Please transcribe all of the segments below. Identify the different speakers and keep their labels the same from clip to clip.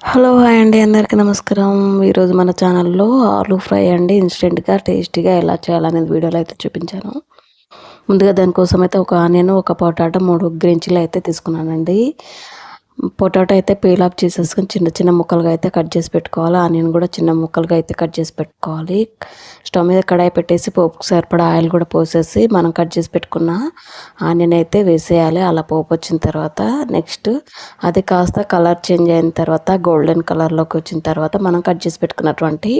Speaker 1: Hello hi అండి. అందరికీ నమస్కారం. ఈరోజు మన ఛానల్లో ఆలూ ఫ్రై అండి. ఇన్స్టెంట్గా టేస్టీగా ఎలా చేయాలనేది వీడియోలో అయితే చూపించాను. ముందుగా దానికోసం అయితే ఒక ఆనియన్ ఒక పొటాటో మూడు గ్రీన్ చిల్లీ అయితే తీసుకున్నానండి. పొటాటో అయితే పీల్ ఆఫ్ చేసేసుకొని చిన్న చిన్న ముక్కలుగా అయితే కట్ చేసి పెట్టుకోవాలి. ఆనియన్ కూడా చిన్న ముక్కలుగా అయితే కట్ చేసి పెట్టుకోవాలి. స్టవ్ మీద కడాయి పెట్టేసి పోపుకు సరిపడా ఆయిల్ కూడా పోసేసి మనం కట్ చేసి పెట్టుకున్న ఆనియన్ అయితే వేసేయాలి. అలా పోపు వచ్చిన తర్వాత నెక్స్ట్ అది కాస్త కలర్ చేంజ్ అయిన తర్వాత గోల్డెన్ కలర్లోకి వచ్చిన తర్వాత మనం కట్ చేసి పెట్టుకున్నటువంటి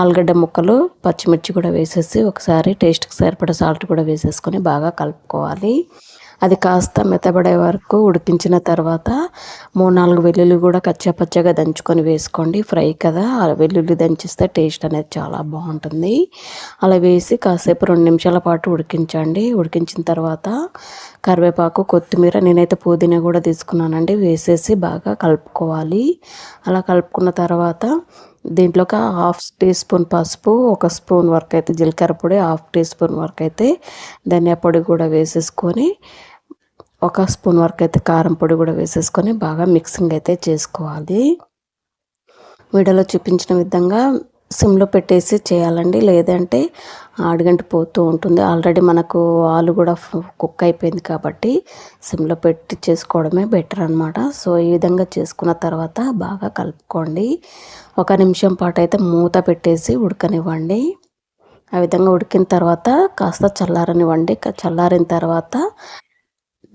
Speaker 1: ఆలుగడ్డ ముక్కలు పచ్చిమిర్చి కూడా వేసేసి ఒకసారి టేస్ట్కి సరిపడా సాల్ట్ కూడా వేసేసుకొని బాగా కలుపుకోవాలి. అది కాస్త మెత్తబడే వరకు ఉడికించిన తర్వాత మూడు నాలుగు వెల్లుల్లి కూడా కచ్చాపచ్చగా దంచుకొని వేసుకోండి. ఫ్రై కదా వెల్లుల్లి దంచిస్తే టేస్ట్ అనేది చాలా బాగుంటుంది. అలా వేసి కాసేపు రెండు నిమిషాల పాటు ఉడికించండి. ఉడికించిన తర్వాత కరివేపాకు కొత్తిమీర నేనైతే పుదీనా కూడా తీసుకున్నానండి. వేసేసి బాగా కలుపుకోవాలి. అలా కలుపుకున్న తర్వాత దీంట్లోకి హాఫ్ టీ స్పూన్ పసుపు ఒక స్పూన్ వరకు అయితే జీలకర్ర పొడి హాఫ్ టీ స్పూన్ వరకు అయితే ధనియా పొడి కూడా వేసేసుకొని ఒక స్పూన్ వరకు అయితే కారం పొడి కూడా వేసేసుకొని బాగా మిక్సింగ్ అయితే చేసుకోవాలి. వీడియోలో చూపించిన విధంగా సిమ్లో పెట్టేసి చేయాలండి. లేదంటే ఆడుగంట పోతూ ఉంటుంది. ఆల్రెడీ మనకు ఆలు కూడా కుక్ అయిపోయింది కాబట్టి సిమ్లో పెట్టి చేసుకోవడమే బెటర్ అనమాట సో ఈ విధంగా చేసుకున్న తర్వాత బాగా కలుపుకోండి. ఒక నిమిషం పాటు అయితే మూత పెట్టేసి ఉడకనివ్వండి. ఆ విధంగా ఉడికిన తర్వాత కాస్త చల్లారనివ్వండి. చల్లారిన తర్వాత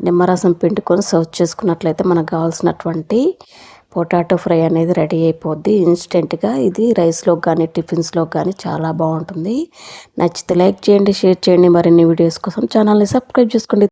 Speaker 1: నిమ్మరసం పిండుకొని సర్వ్ చేసుకున్నట్లయితే మనకు కావాల్సినటువంటి పొటాటో ఫ్రై అనేది రెడీ అయిపోద్ది. ఇన్స్టెంట్గా ఇది రైస్లో కానీ టిఫిన్స్లో కానీ చాలా బాగుంటుంది. నచ్చితే లైక్ చేయండి షేర్ చేయండి. మరిన్ని వీడియోస్ కోసం ఛానల్ని సబ్స్క్రైబ్ చేసుకోండి.